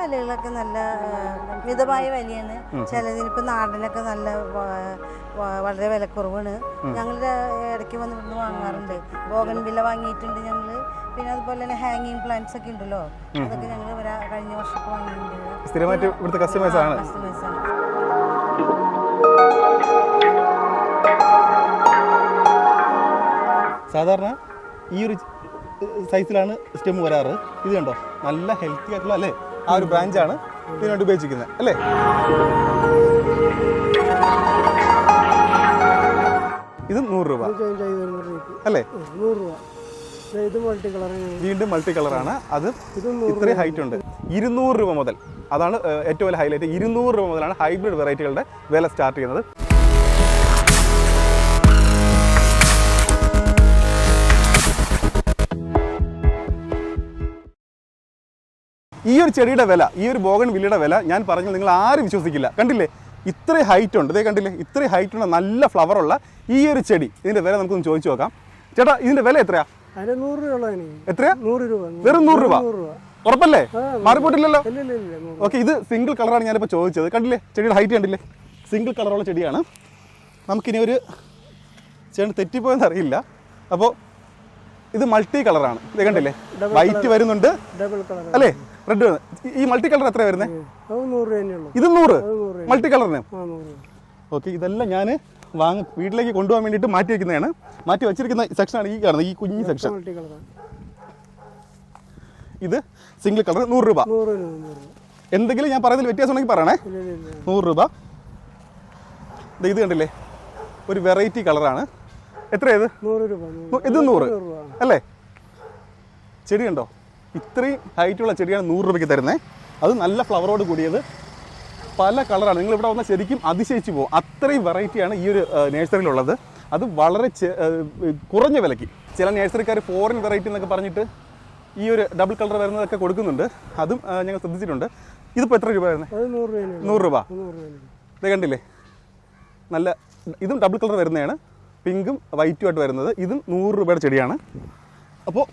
വിലകളൊക്കെ നല്ല മിതമായ വിലയാണ്. ചിലതിനിപ്പോൾ നാടനൊക്കെ നല്ല വളരെ വിലക്കുറവാണ്. ഞങ്ങൾ ഇടയ്ക്ക് വന്ന് ഇവിടുന്ന് വാങ്ങാറുണ്ട്. ബോഗൻ വില വാങ്ങിയിട്ടുണ്ട് ഞങ്ങൾ പിന്നെ അതുപോലെ തന്നെ ഹാങ്ങിങ് പ്ലാന്റ്സ് ഒക്കെ ഉണ്ടല്ലോ. അതൊക്കെ ഞങ്ങൾ കഴിഞ്ഞ വർഷമൊക്കെ വാങ്ങിയിട്ടുണ്ട്. സ്ഥിരമായിട്ട് ഇവിടുത്തെ കസ്റ്റമേഴ്സ് ആണ്. കസ്റ്റമേഴ്സ് ആണ്. സാധാരണ ഈ ഒരു സൈസിലാണ് സ്റ്റെം വരാറ്. ഇത് കണ്ടോ? നല്ല ഹെൽത്തി ആയിട്ടുള്ള അല്ലേ? ആ ഒരു ബ്രാഞ്ചാണ് ഇതിനുവേണ്ടി ഉപയോഗിക്കുന്നത് അല്ലേ? ഇത് നൂറ് രൂപ. അല്ലേ? വീണ്ടും മൾട്ടി കളറാണ് അത് ഇത്രയും ഹൈറ്റ് ഉണ്ട്. ഇരുന്നൂറ് രൂപ മുതൽ അതാണ് ഏറ്റവും വലിയ ഹൈലൈറ്റ് ഇരുന്നൂറ് രൂപ മുതലാണ് ഹൈബ്രിഡ് വെറൈറ്റികളുടെ വില സ്റ്റാർട്ട് ചെയ്യുന്നത്. ഈ ഒരു ചെടിയുടെ വില ഈ ഒരു ബോഗൻ വില്ലയുടെ വില ഞാൻ പറഞ്ഞാൽ നിങ്ങൾ ആരും വിശ്വസിക്കില്ല. കണ്ടില്ലേ? ഇത്രയും ഹൈറ്റ് ഉണ്ട്. ഇതേ കണ്ടില്ലേ? ഇത്രയും ഹൈറ്റ് ഉണ്ട് നല്ല ഫ്ലവറുള്ള ഉള്ള ഈ ഒരു ചെടി. ഇതിന്റെ വില നമുക്കൊന്ന് ചോദിച്ചു നോക്കാം. ചേട്ടാ ഇതിന്റെ വില എത്രയാ? എത്രയാ? വെറും നൂറ് രൂപ? ഉറപ്പല്ലേ? മാറിപ്പോട്ടില്ലല്ലോ? ഓക്കെ ഇത് സിംഗിൾ കളറാണ് ഞാനിപ്പോൾ ചോദിച്ചത്. കണ്ടില്ലേ? ചെടിയുടെ ഹൈറ്റ് കണ്ടില്ലേ? സിംഗിൾ കളറുള്ള ചെടിയാണ്. നമുക്കിനി ഒരു ചേട്ടൻ തെറ്റിപ്പോയെന്ന് അറിയില്ല. അപ്പോൾ ഇത് മൾട്ടി കളറാണ് ഇത് കണ്ടില്ലേ? വൈറ്റ് വരുന്നുണ്ട്. അല്ലേ? റെഡ് ഈ മൾട്ടി കളർ എത്ര വരുന്നത് ഇത് നൂറ്? മൾട്ടി കളറിന് ഓക്കെ ഇതെല്ലാം ഞാൻ വാങ്ങി വീട്ടിലേക്ക് കൊണ്ടുപോകാൻ വേണ്ടിയിട്ട് മാറ്റി വെക്കുന്നതാണ്. മാറ്റി വെച്ചിരിക്കുന്ന സെക്ഷനാണ് ഈ കാണുന്നത് ഈ കുഞ്ഞി സെക്ഷൻ ഇത് സിംഗിൾ കളർ നൂറ് രൂപ. എന്തെങ്കിലും ഞാൻ പറയുന്നതിൽ വ്യത്യാസം ഉണ്ടെങ്കിൽ പറയണേ നൂറ് രൂപ. ഇത് കണ്ടില്ലേ? ഒരു വെറൈറ്റി കളറാണ് എത്രയത് ഇത്? നൂറ് നൂറ് അല്ലേ? ചെടി കണ്ടോ ഇത്രയും ഹൈറ്റുള്ള ചെടിയാണ് നൂറ് രൂപയ്ക്ക് തരുന്നത് അത് നല്ല ഫ്ലവറോട് കൂടിയത് പല കളറാണ് നിങ്ങൾ ഇവിടെ വന്നാൽ ശരിക്കും അതിശയിച്ചു പോകും. അത്രയും വെറൈറ്റിയാണ് ഈ ഒരു നേഴ്സറിയിലുള്ളത് അത് വളരെ കുറഞ്ഞ വിലയ്ക്ക്. ചില നേഴ്സറിക്കാർ ഫോറിൻ വെറൈറ്റി എന്നൊക്കെ പറഞ്ഞിട്ട് ഈ ഒരു ഡബിൾ കളർ വരുന്നതൊക്കെ കൊടുക്കുന്നുണ്ട്. അതും ഞങ്ങൾ ശ്രദ്ധിച്ചിട്ടുണ്ട്. ഇതിപ്പോൾ എത്ര രൂപ വരുന്നത് നൂറ് രൂപ ഇത് കണ്ടില്ലേ? നല്ല ഇതും ഡബിൾ കളർ വരുന്നതാണ്. പിങ്കും വൈറ്റും ആയിട്ട് വരുന്നത്. ഇതും നൂറ് രൂപയുടെ ചെടിയാണ്. അപ്പോൾ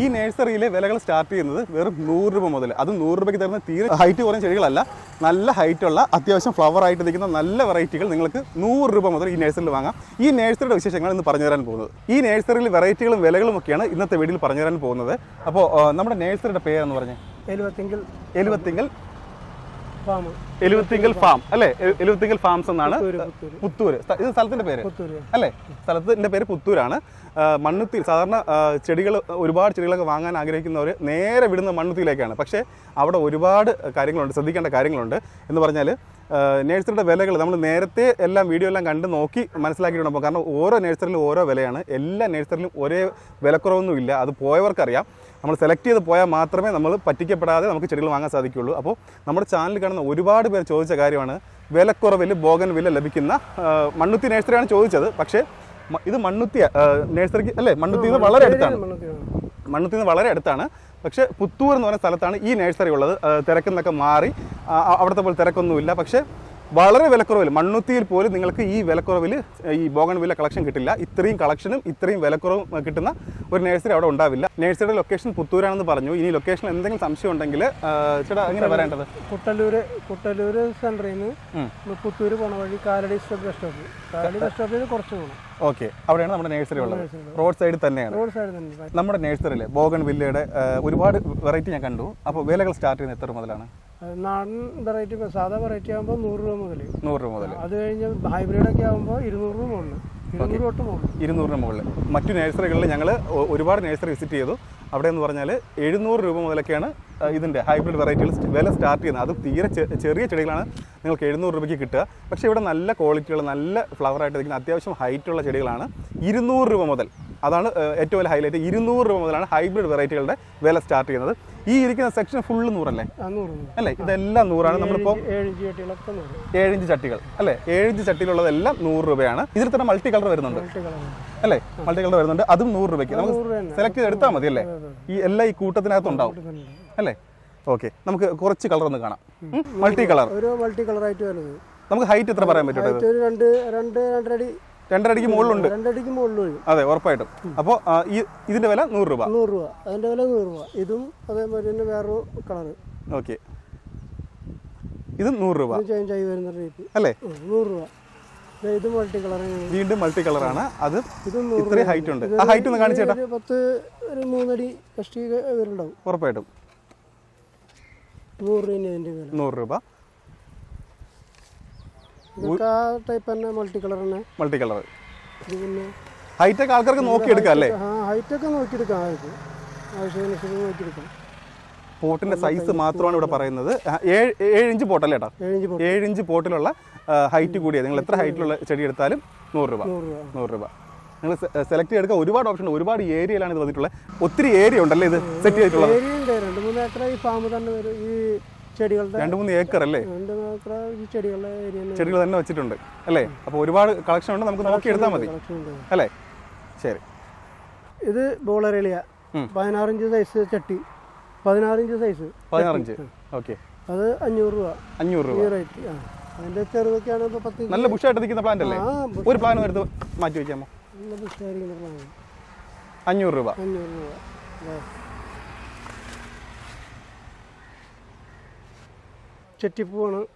ഈ നഴ്സറിയിലെ വിലകൾ സ്റ്റാർട്ട് ചെയ്യുന്നത് വെറും നൂറ് രൂപ മുതൽ. അത് നൂറ് രൂപയ്ക്ക് തരുന്ന തീരെ ഹൈറ്റ് കുറഞ്ഞ ചെടികളല്ല. നല്ല ഹൈറ്റുള്ള അത്യാവശ്യം ഫ്ലവർ ആയിട്ട് നിൽക്കുന്ന നല്ല വെറൈറ്റികൾ നിങ്ങൾക്ക് നൂറ് രൂപ മുതൽ ഈ നഴ്സറിയിൽ വാങ്ങാം. ഈ നഴ്സറിയുടെ വിശേഷങ്ങൾ ഇന്ന് പറഞ്ഞു തരാൻ പോകുന്നത്. ഈ നഴ്സറിയിൽ വെറൈറ്റികളും വിലകളും ഒക്കെയാണ് ഇന്നത്തെ വീഡിയോയിൽ പറഞ്ഞു തരാൻ പോകുന്നത്. അപ്പോൾ നമ്മുടെ നഴ്സറിയുടെ പേരെന്ന് പറഞ്ഞേ? എഴുപത്തെങ്കിൽ എലുവത്തിങ്കൽ ഫാം എലുവത്തിങ്കൽ ഫാം. അല്ലേ? എലുവത്തിങ്കൽ ഫാംസ് എന്നാണ്. പുത്തൂര് ഇത് സ്ഥലത്തിന്റെ പേര്. അല്ലേ? സ്ഥലത്തിന്റെ പേര് പുത്തൂരാണ്. മണ്ണുത്തി സാധാരണ ചെടികൾ ഒരുപാട് ചെടികളൊക്കെ വാങ്ങാൻ ആഗ്രഹിക്കുന്നവർ നേരെ വിടുന്ന മണ്ണുത്തിയിലേക്കാണ്. പക്ഷേ അവിടെ ഒരുപാട് കാര്യങ്ങളുണ്ട്. ശ്രദ്ധിക്കേണ്ട കാര്യങ്ങളുണ്ട്. എന്ന് പറഞ്ഞാൽ നേഴ്സറിയുടെ വിലകൾ നമ്മൾ നേരത്തെ എല്ലാം വീഡിയോ എല്ലാം കണ്ട് നോക്കി മനസ്സിലാക്കിയിട്ടുണ്ടാകും കാരണം ഓരോ നേഴ്സറിയിലും ഓരോ വിലയാണ്. എല്ലാ നേഴ്സറിയിലും ഒരേ വിലക്കുറവൊന്നുമില്ല. അത് പോയവർക്കറിയാം. നമ്മൾ സെലക്ട് ചെയ്ത് പോയാൽ മാത്രമേ നമ്മൾ പറ്റിക്കപ്പെടാതെ നമുക്ക് ചെടികൾ വാങ്ങാൻ സാധിക്കുകയുള്ളൂ. അപ്പോൾ നമ്മുടെ ചാനലിൽ കാണുന്ന ഒരുപാട് പേർ ചോദിച്ച കാര്യമാണ് വിലക്കുറവിൽ ബോഗൻ വില ലഭിക്കുന്ന മണ്ണുത്തി നേഴ്സറിയാണ് ചോദിച്ചത്. പക്ഷേ ഇത് മണ്ണുത്തി നേഴ്സറിക്ക് അല്ലേ? മണ്ണുത്തിന്ന് വളരെ അടുത്താണ്. മണ്ണുത്തിന്ന് വളരെ അടുത്താണ്. പക്ഷേ പുത്തൂർ എന്ന് പറയുന്ന സ്ഥലത്താണ് ഈ നേഴ്സറി ഉള്ളത്. തിരക്കെന്നൊക്കെ മാറി. അവിടുത്തെ പോലെ തിരക്കൊന്നുമില്ല. പക്ഷേ വളരെ വിലക്കുറവിൽ മണ്ണുത്തിയിൽ പോലും നിങ്ങൾക്ക് ഈ വിലക്കുറവിൽ ഈ ബോഗൺ വില കളക്ഷൻ കിട്ടില്ല. ഇത്രയും കളക്ഷനും ഇത്രയും വിലക്കുറവും കിട്ടുന്ന ഒരു നഴ്സറി അവിടെ ഉണ്ടാവില്ല. നഴ്സറിയുടെ ലൊക്കേഷൻ പുത്തൂരാണെന്ന് പറഞ്ഞു. ഇനി ലൊക്കേഷൻ എന്തെങ്കിലും സംശയം ഉണ്ടെങ്കിൽ ചേട്ടാ എങ്ങനെ വരേണ്ടത്? കുട്ടല്ലൂര് കുട്ടല്ലൂര് സെന്ററിൽ നിന്ന്. പുത്തൂര് പോണ വഴി Kalady stop bus stop Kalady bus സ്റ്റോപ്പിൽ കുറച്ച് പോകണം ഓക്കെ. അവിടെയാണ് നമ്മുടെ നഴ്സറി ഉള്ളത്. റോഡ് സൈഡിൽ തന്നെയാണ്. റോഡ് സൈഡ് തന്നെ നമ്മുടെ നഴ്സറിയിൽ ബോഗൺ വില്ലയുടെ ഒരുപാട് വെറൈറ്റി ഞാൻ കണ്ടു. അപ്പോൾ വിലകൾ സ്റ്റാർട്ട് ചെയ്യുന്നത് എത്ര മുതലാണ്? നാടൻ വെറൈറ്റി സാധാ വെറൈറ്റി ആകുമ്പോൾ നൂറ് രൂപ മുതൽ നൂറ് രൂപ മുതൽ അത് കഴിഞ്ഞ് ഹൈബ്രിഡ് ഒക്കെ ആകുമ്പോൾ ഇരുന്നൂറ് രൂപ മുകളിൽ ഇരുന്നൂറിന് മുകളിൽ മറ്റു നഴ്സറികളിൽ ഞങ്ങൾ ഒരുപാട് നഴ്സറി വിസിറ്റ് ചെയ്തു. അവിടെ എന്ന് പറഞ്ഞാൽ എഴുന്നൂറ് രൂപ മുതലൊക്കെയാണ് ഇതിന്റെ ഹൈബ്രിഡ് വെറൈറ്റികൾ വില സ്റ്റാർട്ട് ചെയ്യുന്നത്. അത് തീരെ ചെറിയ ചെടികളാണ് നിങ്ങൾക്ക് എഴുന്നൂറ് രൂപയ്ക്ക് കിട്ടുക. പക്ഷേ ഇവിടെ നല്ല ക്വാളിറ്റിയുള്ള നല്ല ഫ്ലവർ ആയിട്ട് നിൽക്കുന്ന അത്യാവശ്യം ഹൈറ്റുള്ള ചെടികളാണ്. ഇരുന്നൂറ് രൂപ മുതൽ അതാണ് ഏറ്റവും വലിയ ഹൈലൈറ്റ് ഇരുന്നൂറ് രൂപ മുതലാണ് ഹൈബ്രിഡ് വെറൈറ്റികളുടെ വില സ്റ്റാർട്ട് ചെയ്യുന്നത്. ഈ ഇരിക്കുന്ന സെക്ഷൻ ഫുള്ള് നൂറല്ലേ? അല്ലേ? ഇതെല്ലാം നൂറാണ്. നമ്മളിപ്പോൾ ഏഴിഞ്ച് ചട്ടികൾ അല്ലേ? ഏഴിഞ്ച് ചട്ടിയിലുള്ളതെല്ലാം നൂറ് രൂപയാണ്. ഇതിൽ തന്നെ മൾട്ടി കളർ വരുന്നുണ്ട് അല്ലെ? മൾട്ടി കളർ വരുന്നുണ്ട്. അതും നൂറ് രൂപയ്ക്ക്. നമുക്ക് സെലക്ട് ചെയ്ത് എടുത്താൽ മതി അല്ലേ? ഈ എല്ലാം ഈ കൂട്ടത്തിനകത്ത് ഉണ്ടാവും അല്ലേ? ഓക്കെ. നമുക്ക് കുറച്ച് കളർ ഒന്ന് കാണാം. മൾട്ടി കളർ ഒരു മൾട്ടി കളറായിട്ട് വരുന്നത് നമുക്ക് ഹൈറ്റ് എത്ര പറയാൻ പറ്റും രണ്ട് രണ്ട് രണ്ടരടിക്ക് മുകളിലുണ്ട്. രണ്ടടിക്ക് മുകളിൽ അതെ ഉറപ്പായിട്ടും. അപ്പോൾ ഈ ഇതിന്റെ വില നൂറ് രൂപ. നൂറ് രൂപ. അതിന്റെ വില നൂറ് രൂപ. ഇതും അതേപോലെ തന്നെ വേറൊരു കളർ ഓക്കെ. ഇത് നൂറ് രൂപ. ചേഞ്ച് ആയി വരുന്ന റേറ്റ് അല്ലേ? നൂറ് രൂപ. ഇത് മൾട്ടി കളറാണ് വീണ്ടും മൾട്ടി കളറാണ് അത് ഇത്രയും ഹൈറ്റ് ഉണ്ട്. ആ ഹൈറ്റ് ഒന്ന് കാണിച്ചേട്ടാ കേട്ടോ. പത്ത് ഒരു മൂന്നടി കഷ്ടി വരുന്നുണ്ടാവും. ഉറപ്പായിട്ടും. നൂറ് രൂപ നൂറ് രൂപ. ടൈപ്പ് തന്നെ മൾട്ടി കളർ തന്നെ മൾട്ടി കളർ പിന്നെ ഹൈറ്റൊക്കെ ആൾക്കാർക്ക് നോക്കിയെടുക്കാം അല്ലേ? ആ ഹൈറ്റൊക്കെ നോക്കിയെടുക്കാം ആൾക്ക് ആവശ്യമനുസരിച്ച് നോക്കിയെടുക്കാം. പോട്ടിന്റെ സൈസ് മാത്രമാണ് ഇവിടെ പറയുന്നത്. ഏഴിഞ്ച് ഏഴ് ഏഴ് ഇഞ്ച് പോട്ടല്ലേ ഏട്ടാ? ഏഴ് ഇഞ്ച് പോട്ടിലുള്ള ഹൈറ്റ് കൂടിയത് നിങ്ങൾ എത്ര ഹൈറ്റിലുള്ള ചെടി എടുത്താലും നൂറ് രൂപ. നൂറ് രൂപ. നിങ്ങൾ സെലക്ട് ചെയ്തെടുക്കാൻ ഒരുപാട് ഓപ്ഷൻ ഒരുപാട് ഏരിയയിലാണ് ഇത് വന്നിട്ടുള്ളത്. ഒത്തിരി ഏരിയ ഉണ്ടല്ലേ ഇത്? സെറ്റ് ചെയ്തിട്ടുള്ളത്. ചെടികളുടെ രണ്ട് മൂന്ന് ഏക്കർ അല്ലേ? രണ്ട് ഏക്കർ ചെടികളുടെ ഏരിയ ചെടികൾ തന്നെ വെച്ചിട്ടുണ്ട് അല്ലേ? അപ്പോൾ ഒരുപാട് കളക്ഷൻ ഉണ്ട് നമുക്ക് നോക്കി എടുത്താൽ മതി. അല്ലേ? ശരി. ഇത് ബോളറേളിയ. പതിനാറിഞ്ച് സൈസ് ചട്ടി. പതിനാറിഞ്ച് സൈസ് പതിനാറിഞ്ച്. ഓക്കെ. അത് അഞ്ഞൂറ് രൂപ. അഞ്ഞൂറ് രൂപ. റേറ്റ് ആ. അതിന്റെ ചെറുതൊക്കെയാണ് ഇപ്പോൾ പത്ത് നല്ല ബുഷായിട്ട് നിൽക്കുന്ന പ്ലാന്റ് അല്ലേ? ഒരു പ്ലാൻ എടുത്ത് മാറ്റി വെച്ചാമോ നല്ല ബുഷായിരിക്കുന്ന പ്ലാൻ അഞ്ഞൂറ് രൂപ. അഞ്ഞൂറ് രൂപ. ചെട്ടിപ്പൂവാണ്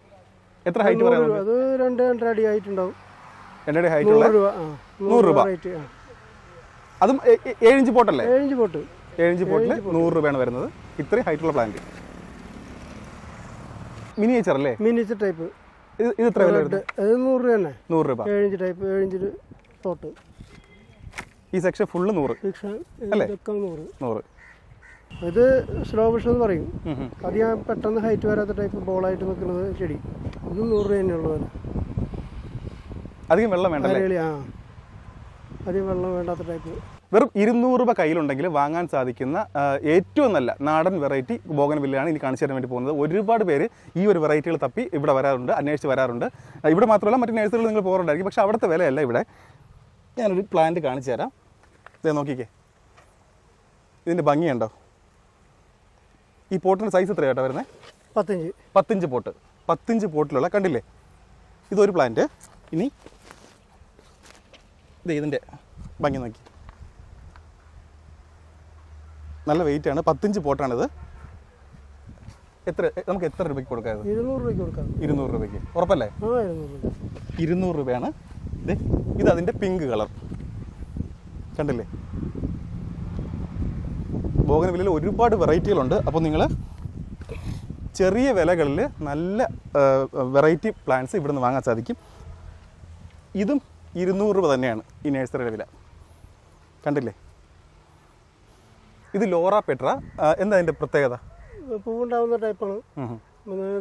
എത്ര ഹൈറ്റ് നൂറ് പറയാം അത് രണ്ട് രണ്ടര അടി ആയിട്ടുണ്ടാവും രണ്ടടി ഹൈറ്റ് ഉള്ള നൂറ് രൂപ. അതും ഏ- ഏ- ഇഞ്ച് പോട്ടല്ലേ? ഏഴിഞ്ച് പോട്ട്. ഏഴിഞ്ച് പോട്ടിൽ നൂറ് രൂപയാണ് വരുന്നത്. ഇത്രയും ഹൈറ്റുള്ള പ്ലാന്റ് മിനിയേച്ചർ അല്ലേ? മിനിയേച്ചർ ടൈപ്പ് ഇത് എത്ര വില അത് നൂറ് രൂപ തന്നെ. നൂറ് രൂപ. ഏഴിഞ്ച് ടൈപ്പ് ഏഴിഞ്ച് പോട്ട്. ഈ സെക്ഷൻ ഫുള്ള് നൂറ്. സെക്ഷൻ അല്ലേ? നൂറ്. ഇത് സ്ലോ ബുഷ് എന്ന് പറയും. അത് ഞാൻ പെട്ടെന്ന് ഹൈറ്റ് വരാത്ത ടൈപ്പ് ബോളായിട്ട് നിൽക്കുന്നത് ചെടി. ഇത് നൂറ് രൂപ തന്നെ വില അധികം വെള്ളം അരളി ആ. അധികം വെള്ളം വേണ്ടാത്ത ടൈപ്പ് വെറും ഇരുന്നൂറ് രൂപ കയ്യിലുണ്ടെങ്കിൽ വാങ്ങാൻ സാധിക്കുന്ന ഏറ്റവും നല്ല നാടൻ വെറൈറ്റി ബോഗൻ വില്ലയാണ് ഇനി കാണിച്ചു തരാൻ വേണ്ടി പോകുന്നത്. ഒരുപാട് പേര് ഈ ഒരു വെറൈറ്റികൾ തപ്പി ഇവിടെ വരാറുണ്ട് അന്വേഷിച്ച് വരാറുണ്ട്. ഇവിടെ മാത്രമല്ല മറ്റു നേഴ്സറികൾ നിങ്ങൾ പോകാറുണ്ടായിരിക്കും. പക്ഷേ അവിടുത്തെ വിലയല്ല ഇവിടെ. ഞാനൊരു പ്ലാന്റ് കാണിച്ചു തരാം. ഇതേ നോക്കിക്കേ. ഇതിന്റെ ഭംഗിയുണ്ടോ? ഈ പോട്ടിന്റെ സൈസ് എത്രയാട്ടോ വരുന്നത് പത്തഞ്ച്. പത്തിഞ്ച് പോട്ട്. പത്തിഞ്ച് പോട്ടിലുള്ള കണ്ടില്ലേ? ഇതൊരു പ്ലാന്റ് ഇനി ഇത് ഇതിന്റെ ഭംഗി നോക്കി. നല്ല വെയിറ്റ് ആണ്. പത്തിഞ്ച് പോട്ടാണിത്. എത്ര നമുക്ക് എത്ര രൂപയ്ക്ക് കൊടുക്കാം ഇരുന്നൂറ് രൂപയ്ക്ക് കൊടുക്കാം. ഇരുന്നൂറ് രൂപയ്ക്ക്. ഉറപ്പല്ലേ? ഇരുന്നൂറ് രൂപയാണ്. ഇത് ഇത് അതിന്റെ പിങ്ക് കളർ കണ്ടില്ലേ? ബോഗൻ വിലയിൽ ഒരുപാട് വെറൈറ്റികളുണ്ട്. അപ്പോൾ നിങ്ങൾ ചെറിയ വിലകളിൽ നല്ല വെറൈറ്റി പ്ലാന്റ്സ് ഇവിടുന്ന് വാങ്ങാൻ സാധിക്കും. ഇതും ഇരുന്നൂറ് രൂപ തന്നെയാണ് ഈ നേഴ്സറിയുടെ വില. കണ്ടില്ലേ? ഇത് ലോറ പെട്ര. എന്താ അതിന്റെ പ്രത്യേകത? പൂവുണ്ടാവുന്ന ടൈപ്പാണ്.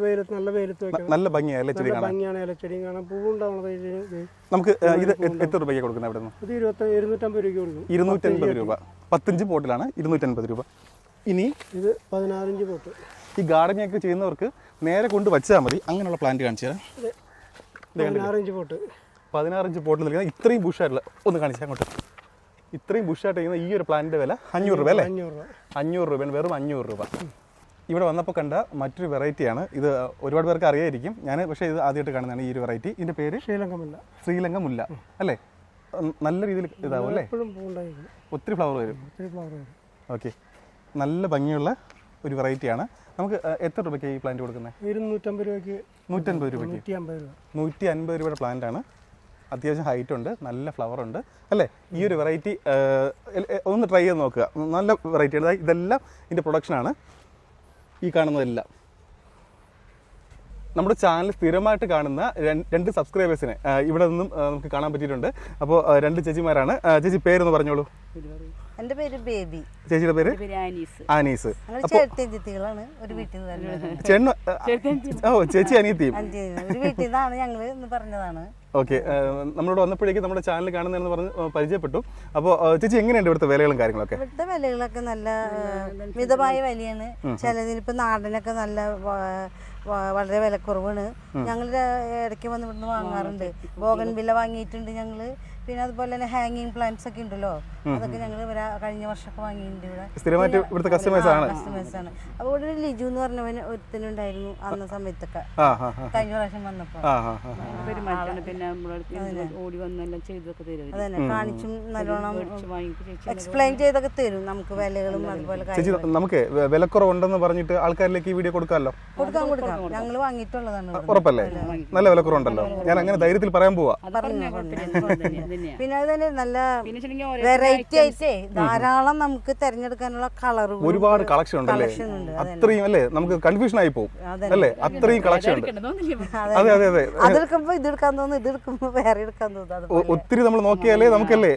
വെയിലത്ത് നല്ല വെയിലത്ത് വെക്കണം നല്ല ഭംഗിയാണ് ഇലച്ചെടിയും കാണാൻ? നമുക്ക് ഇത് എത്ര രൂപയ്ക്ക് കൊടുക്കുന്നത് ഇവിടെ നിന്ന് ഇത് ഇരുപത്തി ഇരുന്നൂറ്റമ്പത് രൂപ കൊടുക്കും. ഇരുന്നൂറ്റമ്പത് രൂപ. പത്തഞ്ച് പോട്ടിലാണ് ഇരുന്നൂറ്റമ്പത് രൂപ. ഇനി ഇത് പതിനാറിഞ്ച് പോട്ട്. ഈ ഗാർഡനിങ് ഒക്കെ ചെയ്യുന്നവർക്ക് നേരെ കൊണ്ട് വെച്ചാൽ മതി. അങ്ങനെയുള്ള പ്ലാന്റ് കാണിച്ചു തരാം. പതിനാറിഞ്ച് പോട്ട്. പതിനാറിഞ്ച് പോട്ടിൽ നിൽക്കുന്ന ഇത്രയും ബുഷായിട്ടുള്ള ഒന്ന് കാണിച്ചാൽ അങ്ങോട്ട്. ഇത്രയും ബുഷായിട്ട് ചെയ്യുന്ന ഈ ഒരു പ്ലാന്റിന്റെ വില അഞ്ഞൂറ് രൂപ അല്ലേ? അഞ്ഞൂറ് രൂപ. അഞ്ഞൂറ് രൂപയാണ് വെറും അഞ്ഞൂറ് രൂപ. ഇവിടെ വന്നപ്പോൾ കണ്ട മറ്റൊരു വെറൈറ്റിയാണ് ഇത് ഒരുപാട് പേർക്ക് അറിയായിരിക്കും. ഞാൻ പക്ഷേ ഇത് ആദ്യമായിട്ട് കാണുന്നതാണ് ഈ ഒരു വെറൈറ്റി ഇതിന്റെ പേര്? ശ്രീലങ്ക മുല്ല ശ്രീലങ്ക മുല്ല അല്ലേ നല്ല രീതിയിൽ ഇതാവും അല്ലേ? ഒത്തിരി ഫ്ലവർ വരും. ഓക്കെ. നല്ല ഭംഗിയുള്ള ഒരു വെറൈറ്റിയാണ് നമുക്ക് എത്ര രൂപയ്ക്ക് ഈ പ്ലാന്റ് കൊടുക്കുന്നത്? ഇരുന്നൂറ്റമ്പത് രൂപയ്ക്ക് നൂറ്റൻപത് രൂപയ്ക്ക്. നൂറ്റി അൻപത് രൂപയുടെ പ്ലാന്റ് ആണ്. അത്യാവശ്യം ഹൈറ്റ് ഉണ്ട്. നല്ല ഫ്ലവർ ഉണ്ട്. അല്ലേ? ഈ ഒരു വെറൈറ്റി ഒന്ന് ട്രൈ ചെയ്ത് നോക്കുക. നല്ല വെറൈറ്റി ഇതെല്ലാം ഇതിന്റെ പ്രൊഡക്ഷനാണ് ഈ കാണുന്നതെല്ലാം. നമ്മുടെ ചാനൽ സ്ഥിരമായിട്ട് കാണുന്ന രണ്ട് സബ്സ്ക്രൈബേഴ്സിനെ ഇവിടെ നിന്നും നമുക്ക് കാണാൻ പറ്റിയിട്ടുണ്ട്. അപ്പോൾ രണ്ട് ചേച്ചിമാരാണ്. ചേച്ചി പേരൊന്ന് പറഞ്ഞോളൂ. എന്റെ പേര് ബേബി. ചേച്ചിയുടെ പേര്? ബിരിയാണീസ് ആനീസ്. ഞങ്ങൾ ചേട്ടത്തിയത്തികളാണ് ഒരു വീട്ടിൽ നിന്ന് ഓ ചേച്ചി അനിയത്തിയും. അഞ്ച് ഒരു വീട്ടിൽ നിന്നാണ് ഞങ്ങൾ എന്ന് പറഞ്ഞതാണ്. ഓക്കെ നമ്മളോട് വന്നപ്പോഴേക്കും നമ്മുടെ ചാനൽ കാണുന്നതെന്ന് പറഞ്ഞ് പരിചയപ്പെട്ടു. അപ്പോൾ ചേച്ചി എങ്ങനെയുണ്ട് ഇവിടുത്തെ വിലകളും കാര്യങ്ങളൊക്കെ? ഇവിടുത്തെ വിലകളൊക്കെ നല്ല മിതമായ വിലയാണ്. ചിലതിനിപ്പോ ഇപ്പം നാടനൊക്കെ നല്ല വളരെ വില വളരെ വിലക്കുറവാണ്. ഞങ്ങൾ ഇടയ്ക്ക് വന്ന് ഇവിടുന്ന് വാങ്ങാറുണ്ട്. ബോഗൻ വില വാങ്ങിയിട്ടുണ്ട് ഞങ്ങൾ പിന്നെ അതുപോലെ തന്നെ ഹാങ്ങിങ് പ്ലാന്റ്സ് ഒക്കെ ഉണ്ടല്ലോ. അതൊക്കെ ഞങ്ങൾ കഴിഞ്ഞ വർഷമൊക്കെ വാങ്ങിയിട്ടുണ്ട് ഇവിടെ. സ്ഥിരമായിട്ട് ഇവിടുത്തെ കസ്റ്റമേഴ്സ് ആണ്. കസ്റ്റമേഴ്സ് ആണ്. അപ്പോൾ ഇവിടെ ഒരു ലിജു എന്ന് പറഞ്ഞവൻ ഒരുത്തനുണ്ടായിരുന്നു അന്ന സമയത്തൊക്കെ. ആ ആ ആ കഴിഞ്ഞ പ്രാവശ്യം വന്നപ്പോൾ പിന്നെ നമ്മളെ ഓടി വന്നെല്ലാം ചെയ്തൊക്കെ തരും. അതന്നെ കാണിച്ചും നല്ലോണം എക്സ്പ്ലെയിൻ ചെയ്തൊക്കെ തരും. നമുക്ക് വിലകളും അതുപോലെ നമുക്ക് വിലക്കുറവുണ്ടെന്ന് പറഞ്ഞിട്ട് ആൾക്കാരിലേക്ക് ഈ വീഡിയോ കൊടുക്കാമല്ലോ? കൊടുക്കാം കൊടുക്കാം. ഞങ്ങൾ വാങ്ങിയിട്ടുള്ളതാണ്. ഉറപ്പല്ലേ? നല്ല വിലക്കുറവുണ്ടല്ലോ. ഞാൻ അങ്ങനെ ധൈര്യത്തിൽ പറയാൻ പോവാ. പിന്നെ അത് തന്നെ നല്ല പിന്നെ വെച്ചിട്ടുണ്ടെങ്കിൽ ഓരോ വെറൈറ്റി ആയിട്ടേ ധാരാളം നമുക്ക് തിരഞ്ഞെടുക്കാനുള്ള കളറുകൾ ഒരുപാട് കളക്ഷൻ ഉണ്ടല്ലേ? അത്രയും അല്ലേ? നമുക്ക് കൺഫ്യൂഷൻ ആയി പോകും. അല്ലേ? അത്രയും കളക്ഷൻ ഉണ്ട്? അതെ അതെ അതെ. അതെടുക്കുമ്പോ ഇത് എടുക്കാൻ തോന്നുന്നു ഇത് എടുക്കുമ്പോ വേറെ എടുക്കാൻ തോന്നുന്നു ഒത്തിരി നമ്മൾ നോക്കിയാലേ നമുക്കല്ലേ.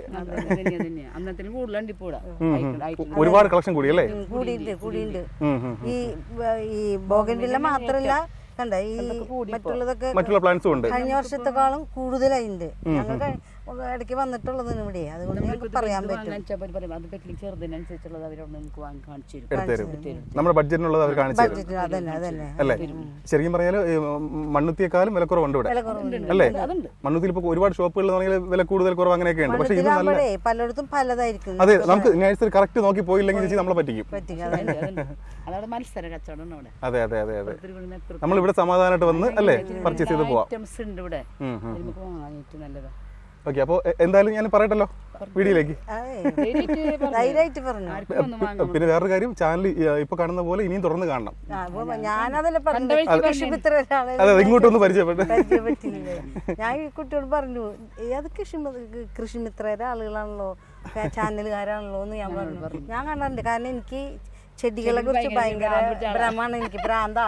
ഒരുപാട് കളക്ഷൻ കൂടി അല്ലേ? കൂടിയുണ്ട് കൂടിയുണ്ട്. ഈ ഈ ബോഗൻവില്ല മാത്രല്ല കണ്ട? ഈ മറ്റുള്ളതൊക്കെ മറ്റുള്ള പ്ലാന്റ്സും ഉണ്ട്. കഴിഞ്ഞ വർഷത്തെക്കാളും കൂടുതലായിണ്ട്. ഞങ്ങൾ ഇടയ്ക്ക് വന്നിട്ടുള്ളതാണ് ഇവിടെ അതുകൊണ്ട് ഞങ്ങൾക്ക് പറയാൻ പറ്റും. അത് പറ്റില്ല ചെറുതിനനുസരിച്ചുള്ളത് അവരോട് നമുക്ക് വാങ്ങി കാണിച്ചു തരും. നമ്മുടെ ബഡ്ജറ്റിനുള്ളത് അവർ കാണിച്ചു അതന്നെ അതന്നെ അല്ലേ? ശരിക്കും പറഞ്ഞാൽ മണ്ണുത്തിയെക്കാളും വിലക്കുറവുണ്ട് ഇവിടെ. വില കുറവുണ്ട് അല്ലേ? മണ്ണുത്തിൽ ഇപ്പൊ ഇപ്പോൾ ഒരുപാട് ഷോപ്പുകൾ പറഞ്ഞാൽ വില കൂടുതൽ കുറവ് അങ്ങനെയൊക്കെ ഉണ്ട് പക്ഷേ ഇത് നല്ല പലയിടത്തും പലതായിരിക്കും. അതെ നമുക്ക് നേഴ്സറി കറക്റ്റ് നോക്കി പോയില്ലെങ്കിൽ ചേച്ചി നമ്മളെ പറ്റിക്കും. അതെ അതെ അതെ അതെ. നമ്മൾ ഇവിടെ സമാധാനമായിട്ട് വന്ന് അല്ലേ? പർച്ചേസ് ചെയ്ത് പോവാം. ഐറ്റംസ് ഉണ്ട് ഇവിടെ. ഉം, ഉം. അത് നമുക്ക് വാങ്ങിയിട്ട് നല്ലതാ. ഓക്കെ അപ്പോൾ എന്തായാലും ഞാൻ പറയട്ടല്ലോ വീഡിയോയിലേക്ക്. പിന്നെ വേറൊരു കാര്യം ചാനൽ ഇപ്പൊ കാണുന്ന പോലെ ഇനിയും തുറന്ന് കാണണം. അതെ. ഇങ്ങോട്ടൊന്ന് പരിചയപ്പെട്ട്. പരിചയപ്പെട്ടില്ലേ? ഞാൻ ഈ കുട്ടിയോട് പറഞ്ഞു "ഏ, അത് കൃഷി കൃഷിമിത്രയുടെ ആളുകളാണല്ലോ ചാനലുകാരാണല്ലോ എന്ന് ഞാൻ പറഞ്ഞു. ഞാൻ കണ്ടിട്ടുണ്ട് കാരണം എനിക്ക് ചെടികളെ കുറിച്ച് ഭയങ്കര ഭ്രമാണ് എനിക്ക്. ഭ്രാന്ത.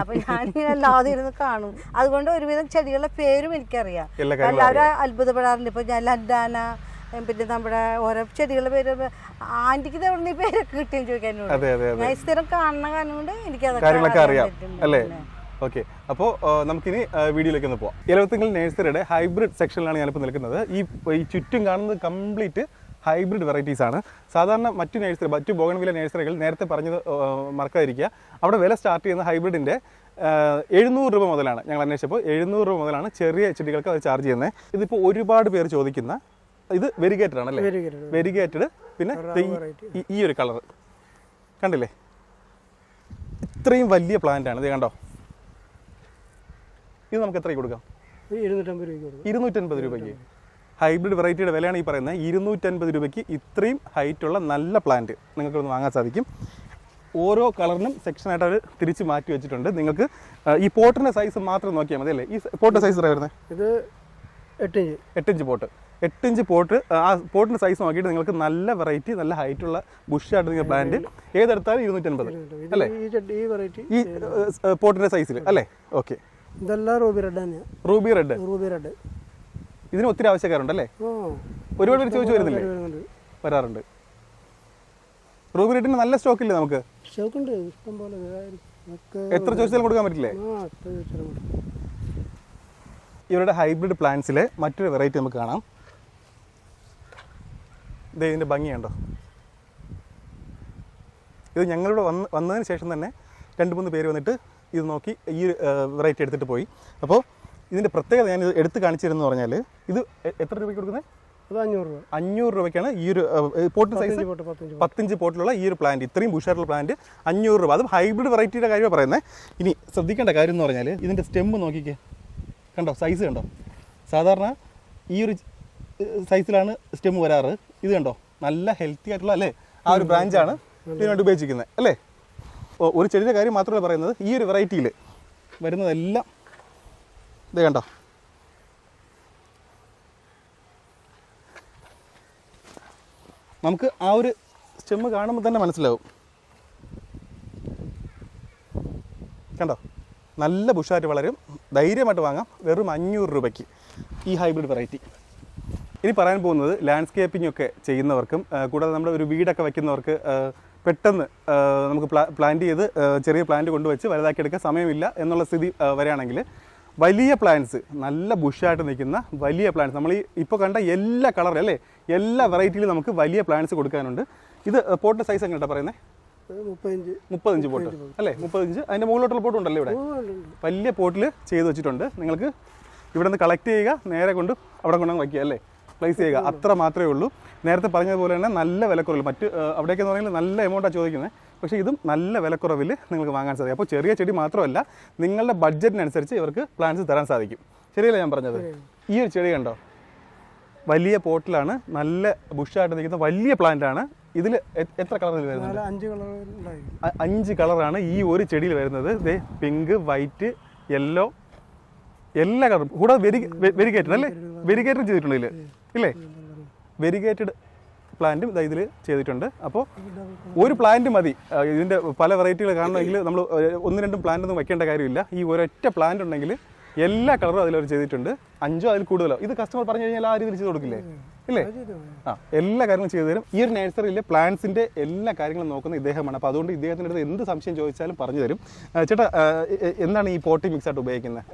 അപ്പൊ ഞാൻ അല്ലാതെ ഇരുന്ന് കാണും. അതുകൊണ്ട് ഒരുവിധം ചെടികളുടെ പേരും എനിക്കറിയാം. എല്ലാവരും അത്ഭുതപ്പെടാറുണ്ട്. ഇപ്പൊ ഞാൻ ലഡാന പിന്നെ നമ്മുടെ ഓരോ ചെടികളുടെ പേര് ആന്റിക്ക് തവണ ഈ പേരൊക്കെ കിട്ടിയെന്ന് ചോദിക്കാൻ അതെ ഞാൻ സ്ഥിരം കാണുന്ന കാരണം കൊണ്ട് എനിക്ക് അതൊക്കെ അറിയാം അല്ലേ? ഓക്കെ. അപ്പോൾ നമുക്കിനി വീഡിയോയിലേക്ക് ഒന്ന് പോവാം. ഇലവത്തിങ്കൽ നേഴ്സറിയുടെ ഹൈബ്രിഡ് സെക്ഷനിലാണ് ഞാനിപ്പോൾ നിൽക്കുന്നത്. ഈ ഈ ചുറ്റും കാണുന്നത് കംപ്ലീറ്റ് ഹൈബ്രിഡ് വെറൈറ്റീസ് ആണ്. സാധാരണ മറ്റു നേഴ്സറി മറ്റു ബോഗൺവില നേഴ്സറികൾ നേരത്തെ പറഞ്ഞത് മറക്കാതിരിക്കുക. അവിടെ വില സ്റ്റാർട്ട് ചെയ്യുന്ന ഹൈബ്രിഡിന്റെ എഴുന്നൂറ് രൂപ മുതലാണ് ഞങ്ങൾ അന്വേഷിച്ചപ്പോൾ. എഴുന്നൂറ് രൂപ മുതലാണ് ചെറിയ ചെടികൾക്ക് അത് ചാർജ് ചെയ്യുന്നത്. ഇതിപ്പോൾ ഒരുപാട് പേര് ചോദിക്കുന്ന ഇത് വെരിഗേറ്റഡ് ആണല്ലേ? അല്ലേ വെരിഗേറ്റഡ് പിന്നെ ഈ- ഒരു കളർ കണ്ടില്ലേ? ഇത്രയും വലിയ പ്ലാന്റ് ആണ്. ഇത് കണ്ടോ? ഇത് നമുക്ക് എത്രയ്ക്ക് കൊടുക്കാം. ഇരുന്നൂറ്റമ്പത് രൂപയ്ക്ക്. ഹൈബ്രിഡ് വെറൈറ്റിയുടെ വിലയാണ് ഈ പറയുന്നത്. ഇരുന്നൂറ്റൻപത് രൂപയ്ക്ക് ഇത്രയും ഹൈറ്റുള്ള നല്ല പ്ലാന്റ് നിങ്ങൾക്ക് ഒന്ന് വാങ്ങാൻ സാധിക്കും. ഓരോ കളറിനും സെക്ഷനായിട്ട് അവർ തിരിച്ച് മാറ്റി വെച്ചിട്ടുണ്ട്. നിങ്ങൾക്ക് ഈ പോട്ടിന്റെ സൈസ് മാത്രം നോക്കിയാൽ മതി അല്ലേ? ഈ പോട്ടിന്റെ സൈസ് എത്ര വരുന്നത്? ഇത് എട്ടിഞ്ച്. എട്ടിഞ്ച് പോട്ട്. എട്ടിഞ്ച് പോട്ട് ആ പോട്ടിന്റെ സൈസ് നോക്കിയിട്ട് നിങ്ങൾക്ക് നല്ല വെറൈറ്റി നല്ല ഹൈറ്റുള്ള ബുഷായിട്ട് നിങ്ങൾ പ്ലാന്റ് ഏതെടുത്താലും ഇരുന്നൂറ്റൻപത്. അല്ലേ? ഈ ഈ വെറൈറ്റി ഈ പോട്ടിന്റെ സൈസിൽ അല്ലേ? ഓക്കെ. ഇതെല്ലാം ruby red ruby red. Ruby red. ഇതിന് ഒത്തിരി ആവശ്യക്കാരുണ്ടല്ലേ? ഒരുപാട് പേര് ചോദിച്ചു വരുന്നില്ലേ? വരാറുണ്ട്. റൂബി റേറ്റിന് നല്ല സ്റ്റോക്ക് ഇല്ലേ നമുക്ക്? സ്റ്റോക്കുണ്ട്. ഇഷ്ടം പോലെ ഇതായിരിക്കും. ഇതൊക്കെ എത്ര ചോദിച്ചാലും കൊടുക്കാൻ പറ്റില്ലേ. ഇവരുടെ ഹൈബ്രിഡ് പ്ലാന്റ്സിലെ മറ്റൊരു വെറൈറ്റി നമുക്ക് കാണാം. ഇതേ ഇതിന്റെ ഭംഗിയുണ്ടോ ഇത് ഞങ്ങളിവിടെ വന്ന് വന്നതിന് ശേഷം തന്നെ രണ്ട് മൂന്ന് പേര് വന്നിട്ട് ഇത് നോക്കി ഈ വെറൈറ്റി എടുത്തിട്ട് പോയി. അപ്പോൾ ഇതിന്റെ പ്രത്യേകത ഞാൻ ഇത് എടുത്ത് കാണിച്ചിരുന്നു പറഞ്ഞാൽ ഇത് എത്ര രൂപയ്ക്ക് കൊടുക്കുന്നത്? അത് അഞ്ഞൂറ് രൂപ. അഞ്ഞൂറ് രൂപയ്ക്കാണ് ഈ ഒരു പോട്ട് സൈസ് പത്തഞ്ച് പോട്ട്. പത്തിഞ്ച് പോട്ടിലുള്ള ഈ ഒരു പ്ലാന്റ് ഇത്രയും ബുഷായിട്ടുള്ള പ്ലാന്റ് അഞ്ഞൂറ് രൂപ. അതും ഹൈബ്രിഡ് വെറൈറ്റിയുടെ കാര്യമാണ് പറയുന്നത് ഇനി ശ്രദ്ധിക്കേണ്ട കാര്യം എന്ന് പറഞ്ഞാൽ ഇതിന്റെ സ്റ്റെമ്മ് നോക്കിക്കേ. കണ്ടോ? സൈസ് കണ്ടോ? സാധാരണ ഈ ഒരു സൈസിലാണ് സ്റ്റെമ്മ് വരാറ്. ഇത് കണ്ടോ? നല്ല ഹെൽത്തി ആയിട്ടുള്ള അല്ലേ? ആ ഒരു ബ്രാഞ്ചാണ് ഇതിനായിട്ട് ഉപയോഗിച്ചിരിക്കുന്നത് അല്ലേ? ഓ ഒരു ചെടിയുടെ കാര്യം മാത്രമല്ല പറയുന്നത് ഈ ഒരു വെറൈറ്റിയിൽ വരുന്നതെല്ലാം ഇത് കണ്ടോ? നമുക്ക് ആ ഒരു സ്റ്റെമ്മ് കാണുമ്പോൾ തന്നെ മനസ്സിലാവും. കണ്ടോ? നല്ല ബുഷായിട്ട് വളരും. ധൈര്യമായിട്ട് വാങ്ങാം. വെറും അഞ്ഞൂറ് രൂപയ്ക്ക്. ഈ ഹൈബ്രിഡ് വെറൈറ്റി ഇനി പറയാൻ പോകുന്നത് ലാൻഡ്സ്കേപ്പിംഗ് ഒക്കെ ചെയ്യുന്നവർക്കും കൂടാതെ നമ്മുടെ ഒരു വീടൊക്കെ വയ്ക്കുന്നവർക്ക് പെട്ടെന്ന് നമുക്ക് പ്ലാ പ്ലാന്റ് ചെയ്ത് ചെറിയ പ്ലാന്റ് കൊണ്ടുവച്ച് വലുതാക്കിയെടുക്കാൻ സമയമില്ല എന്നുള്ള സ്ഥിതി വരികയാണെങ്കിൽ വലിയ പ്ലാന്റ്സ് നല്ല ബുഷായിട്ട് നിൽക്കുന്ന വലിയ പ്ലാന്റ്സ് നമ്മൾ ഈ ഇപ്പോൾ കണ്ട എല്ലാ കളറും അല്ലേ? എല്ലാ വെറൈറ്റിയിലും നമുക്ക് വലിയ പ്ലാന്റ്സ് കൊടുക്കാനുണ്ട്. ഇത് പോട്ടിന്റെ സൈസ് എങ്ങനെയാണ് പറയുന്നത് മുപ്പത്തഞ്ച്. മുപ്പത്തഞ്ച് പോട്ട്. അല്ലേ? മുപ്പത്തഞ്ച്. അതിന്റെ മുകളിലോട്ടുള്ള പോട്ട് ഉണ്ടല്ലോ ഇവിടെ. വലിയ പോട്ടിൽ ചെയ്ത് വെച്ചിട്ടുണ്ട്. നിങ്ങൾക്ക് ഇവിടെ നിന്ന് കളക്ട് ചെയ്യുക നേരെ കൊണ്ട് അവിടെ കൊണ്ടങ്ങ് വയ്ക്കുക അല്ലേ? പ്ലേസ് ചെയ്യുക. അത്ര മാത്രമേ ഉള്ളൂ. നേരത്തെ പറഞ്ഞതുപോലെ തന്നെ നല്ല വിലക്കുറവിൽ മറ്റ് അവിടേക്കെന്ന് പറഞ്ഞാൽ നല്ല എമൗണ്ടാണ് ചോദിക്കുന്നത്. പക്ഷേ ഇതും നല്ല വിലക്കുറവിൽ നിങ്ങൾക്ക് വാങ്ങാൻ സാധിക്കും. അപ്പോൾ ചെറിയ ചെടി മാത്രമല്ല നിങ്ങളുടെ ബഡ്ജറ്റിനനുസരിച്ച് ഇവർക്ക് പ്ലാൻസ് തരാൻ സാധിക്കും. ശരിയല്ലേ ഞാൻ പറഞ്ഞത്? ഈ ഒരു ചെടി കണ്ടോ? വലിയ പോട്ടിലാണ് നല്ല ബുഷായിട്ട് നിൽക്കുന്ന വലിയ പ്ലാന്റ് ആണ്. ഇതിൽ എത്ര കളറിൽ വരുന്നത് അഞ്ച് കളർ അഞ്ച് കളറാണ് ഈ ഒരു ചെടിയിൽ വരുന്നത്. ദേ പിങ്ക് വൈറ്റ് യെല്ലോ എല്ലാ കളറും കൂടാതെ വെരി വെരിഗേറ്റഡ് അല്ലേ? വെരിഗേറ്റഡ് ചെയ്തിട്ടുണ്ട് ഇതിൽ ഇല്ലേ? വെരിഗേറ്റഡ് പ്ലാന്റും ഇതാ ഇതിൽ ചെയ്തിട്ടുണ്ട്. അപ്പോൾ ഒരു പ്ലാന്റ് മതി. ഇതിന്റെ പല വെറൈറ്റികൾ കാണണമെങ്കിൽ നമ്മൾ ഒന്ന് രണ്ടും പ്ലാന്റ് ഒന്നും വെക്കേണ്ട കാര്യമില്ല. ഈ ഒരൊറ്റ പ്ലാന്റ് ഉണ്ടെങ്കിൽ എല്ലാ കളറും അതിലവർ ചെയ്തിട്ടുണ്ട്. അഞ്ചോ അതിൽ കൂടുതലോ? ഇത് കസ്റ്റമർ പറഞ്ഞു കഴിഞ്ഞാൽ ആ രീതിയിൽ ചെയ്ത് കൊടുക്കില്ലേ? ഇല്ലേ? ആ എല്ലാ കാര്യങ്ങളും ചെയ്തു തരും. ഈ ഒരു നഴ്സറിയിലെ പ്ലാന്റ്സിന്റെ എല്ലാ കാര്യങ്ങളും നോക്കുന്ന ഇദ്ദേഹമാണ്. അപ്പോൾ അതുകൊണ്ട് ഇദ്ദേഹത്തിന്റെ അടുത്ത് എന്ത് സംശയം ചോദിച്ചാലും പറഞ്ഞു തരും. ചേട്ടാ എന്താണ് ഈ പോട്ടി മിക്സ് ആയിട്ട് ഉപയോഗിക്കുന്നത്?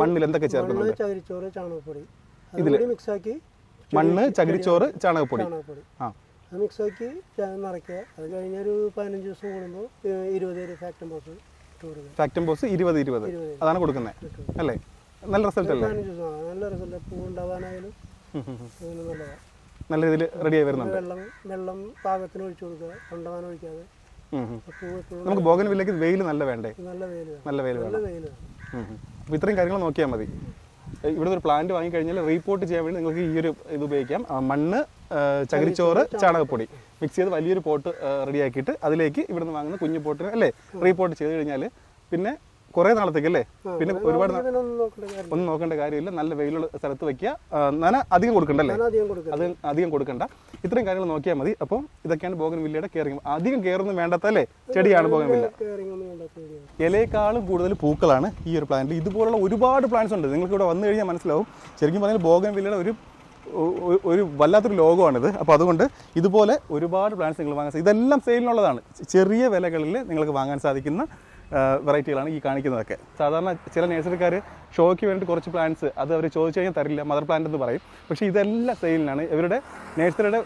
മണ്ണിൽ എന്തൊക്കെ ചേർക്കുന്നത് ഇതിൽ മിക്സാക്കി മണ്ണ് ചകിരിച്ചോറ് ചാണകപ്പൊടി. ആ. മിക്സ് ആക്കി നിറയ്ക്കുക. അത് കഴിഞ്ഞൊരു പതിനഞ്ച് ദിവസം കൂടുമ്പോൾ ഇരുപത് ഫാക്ടം ബോസ് ഫാക്ടം ബോസ് ഇരുപത് ഇരുപത്. അതാണ് കൊടുക്കുന്നത് അല്ലേ? നല്ല റിസൾട്ട് അല്ലേ? നല്ല റിസൾട്ട് പൂ ഉണ്ടാവാനായാലും നല്ലതാണ് നല്ല രീതിയിൽ റെഡിയായി വരുന്നുണ്ട്. വെള്ളം വെള്ളം പാകത്തിന് ഒഴിച്ചു കൊടുക്കുക. കൊണ്ടവാൻ ഒഴിക്കാതെ. നമുക്ക് ബോഗൻ വില്ലേക്ക് വെയിൽ നല്ല വേണ്ടേ? നല്ല വെയിൽ നല്ല വെയിൽ വേണം. ഇത്രയും കാര്യങ്ങൾ നോക്കിയാൽ മതി. ഇവിടെ ഒരു പ്ലാന്റ് വാങ്ങിക്കഴിഞ്ഞാൽ റീപോർട്ട് ചെയ്യാൻ വേണ്ടി നിങ്ങൾക്ക് ഈ ഒരു ഇത് ഉപയോഗിക്കാം. മണ്ണ് ചകിരിച്ചോറ് ചാണകപ്പൊടി. മിക്സ് ചെയ്ത് വലിയൊരു പോട്ട് റെഡിയാക്കിയിട്ട് അതിലേക്ക് ഇവിടുന്ന് വാങ്ങുന്ന കുഞ്ഞു പോട്ടിന് അല്ലേ? റീപോർട്ട് ചെയ്ത് കഴിഞ്ഞാൽ പിന്നെ കുറേ നാളത്തേക്ക് അല്ലേ പിന്നെ ഒരുപാട് ഒന്നും നോക്കേണ്ട കാര്യമില്ല. നല്ല വെയിലുള്ള സ്ഥലത്ത് വെക്കുക നന അധികം കൊടുക്കണ്ടല്ലേ? അത് അധികം കൊടുക്കണ്ട. ഇത്രയും കാര്യങ്ങൾ നോക്കിയാൽ മതി. അപ്പോൾ ഇതൊക്കെയാണ് ബോഗൻ വില്ലയുടെ കെയറിങ് അധികം കെയറൊന്നും വേണ്ടാത്തല്ലേ? ചെടിയാണ് ബോഗൻ വില്ല. ഇലയേക്കാളും കൂടുതൽ പൂക്കളാണ് ഈ ഒരു പ്ലാന്റിൽ ഇതുപോലുള്ള ഒരുപാട് പ്ലാന്റ്സ് ഉണ്ട്. നിങ്ങൾക്ക് ഇവിടെ വന്നു കഴിഞ്ഞാൽ മനസ്സിലാവും. ശരിക്കും പറഞ്ഞാൽ ബോഗൻ വില്ലയുടെ ഒരു ഒരു വല്ലാത്തൊരു ലോകമാണിത്. അപ്പോൾ അതുകൊണ്ട് ഇതുപോലെ ഒരുപാട് പ്ലാന്റ്സ് നിങ്ങൾ വാങ്ങാൻ ഇതെല്ലാം സെയിലിനുള്ളതാണ് ചെറിയ വിലകളിൽ നിങ്ങൾക്ക് വാങ്ങാൻ സാധിക്കുന്ന വെറൈറ്റികളാണ് ഈ കാണിക്കുന്നതൊക്കെ. സാധാരണ ചില നേഴ്സറിക്കാർ ഷോയ്ക്ക് വേണ്ടിയിട്ട് കുറച്ച് പ്ലാന്റ്സ് അത് അവർ ചോദിച്ചു കഴിഞ്ഞാൽ തരില്ല മദർ പ്ലാന്റ് എന്ന് പറയും. പക്ഷേ ഇതെല്ലാം സെയിലിനാണ് ഇവരുടെ നേഴ്സറിയുടെ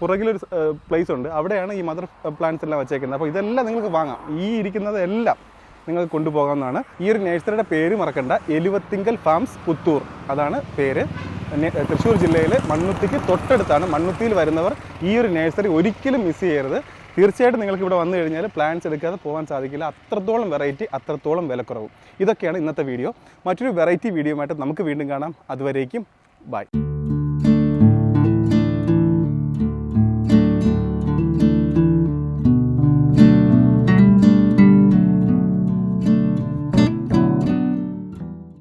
പുറകിലൊരു പ്ലേസ് ഉണ്ട്. അവിടെയാണ് ഈ മദർ പ്ലാന്റ്സ് എല്ലാം വെച്ചേക്കുന്നത്. അപ്പോൾ ഇതെല്ലാം നിങ്ങൾക്ക് വാങ്ങാം. ഈ ഇരിക്കുന്നതെല്ലാം നിങ്ങൾക്ക് കൊണ്ടുപോകാവുന്നതാണ്. ഈ ഒരു നഴ്സറിയുടെ പേര് മറക്കണ്ട. എലുവത്തിങ്കൽ ഫാംസ് പുത്തൂർ. അതാണ് പേര്. തൃശ്ശൂർ ജില്ലയിലെ മണ്ണുത്തിക്ക് തൊട്ടടുത്താണ് മണ്ണുത്തിയിൽ വരുന്നവർ ഈ ഒരു നഴ്സറി ഒരിക്കലും മിസ് ചെയ്യരുത്. തീർച്ചയായിട്ടും നിങ്ങൾക്ക് ഇവിടെ വന്നു കഴിഞ്ഞാൽ പ്ലാൻസ് എടുക്കാതെ പോകാൻ സാധിക്കില്ല. അത്രത്തോളം വെറൈറ്റി അത്രത്തോളം വിലക്കുറവും. ഇതൊക്കെയാണ് ഇന്നത്തെ വീഡിയോ മറ്റൊരു വെറൈറ്റി വീഡിയോയുമായിട്ട് നമുക്ക് വീണ്ടും കാണാം. അതുവരേക്കും ബൈ